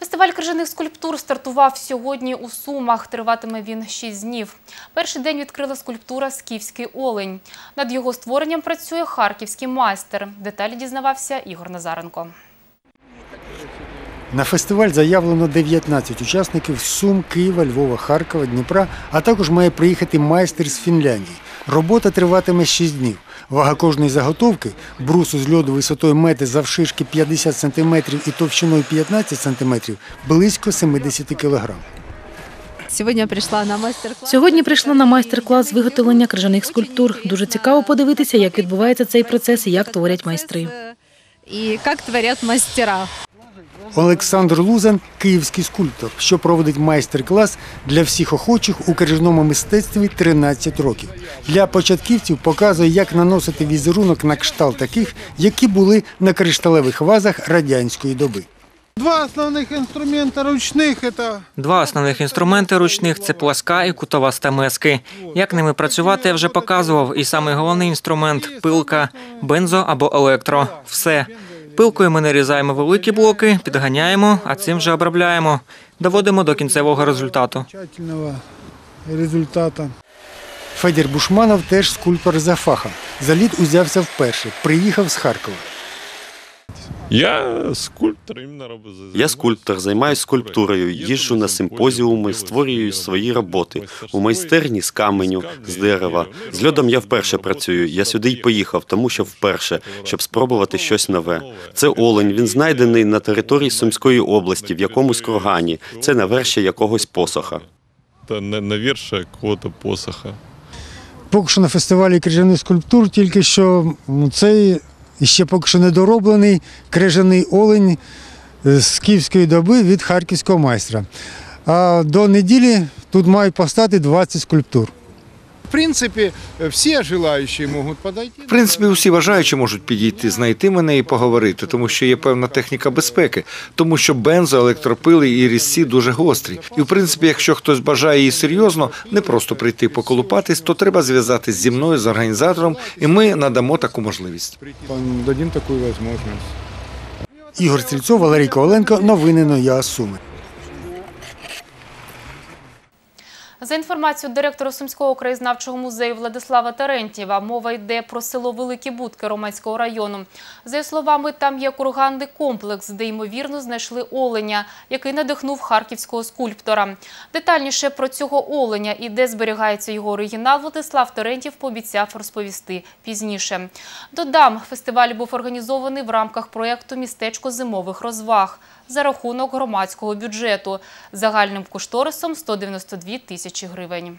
Фестиваль крижаних скульптур стартував сьогодні у Сумах. Триватиме він 6 днів. Перший день відкрила скульптура «Скіфський олень». Над його створенням працює харківський майстер. Деталі дізнавався Ігор Назаренко. На фестиваль заявлено 19 учасників Сум, Києва, Львова, Харкова, Дніпра, а також має приїхати майстер з Фінляндії. Робота триватиме 6 днів. Вага кожної заготовки – брусу з льоду висотою метр завширшки 50 см і товщиною 15 см – близько 70 кг. Сьогодні прийшла на майстер-клас. Сьогодні прийшла на майстер-клас з виготовлення крижаних скульптур. Дуже цікаво подивитися, як відбувається цей процес і як творять майстри. І як творять майстера. Олександр Лузан – київський скульптор, що проводить майстер-клас для всіх охочих у крижному мистецтві 13 років. Для початківців показує, як наносити візерунок на кшталт таких, які були на кришталевих вазах радянської доби. Два основних інструмента ручних это Два основних інструменти ручних це пласка і кутова стамески. Як ними працювати, я вже показував. І самий головний інструмент пилка, бензо або електро. Все. Пилкою ми нарізаємо великі блоки, підганяємо, а цим вже обробляємо. Доводимо до кінцевого результату. Федір Бушманов теж скульптор за фахом. За лід узявся вперше, приїхав з Харкова. Я скульптор. Я скульптор, займаюся скульптурою, їжджу на симпозіуми, створюю свої роботи у майстерні з каменю, з дерева. З льодом я вперше працюю. Я сюди й поїхав, тому що вперше, щоб спробувати щось нове. Це олень. Він знайдений на території Сумської області, в якомусь кургані. Це наверші якогось посоха. Та на, на вірша якого-то посоха. Поки що на фестивалі крижаних скульптур, тільки що м, цей ще поки що недороблений крижаний олень е, з київської доби від харківського майстра. А до неділі тут мають постати 20 скульптур. В принципі, всі желаючі можуть подойти. В принципі, усі бажаючі можуть підійти, знайти мене і поговорити, тому що є певна техніка безпеки, тому що бензо, електропили і різці дуже гострі. І в принципі, якщо хтось бажає її серйозно, не просто прийти поколупатись, то треба зв'язатись зі мною з організатором, і ми надамо таку можливість. Дадим таку можливість. Ігор Стрільцов, Валерій Коваленко. Новини Ноя Суми. За інформацією директора Сумського краєзнавчого музею Владислава Терентьєва, мова йде про село Великі Будки Романського району. За його словами, там є курганний комплекс, де, ймовірно, знайшли оленя, який надихнув харківського скульптора. Детальніше про цього оленя і де зберігається його оригінал, Владислав Терентьєв пообіцяв розповісти пізніше. Додам, фестиваль був організований в рамках проєкту «Містечко зимових розваг» за рахунок громадського бюджету загальним кошторисом 192 тисячі гривень.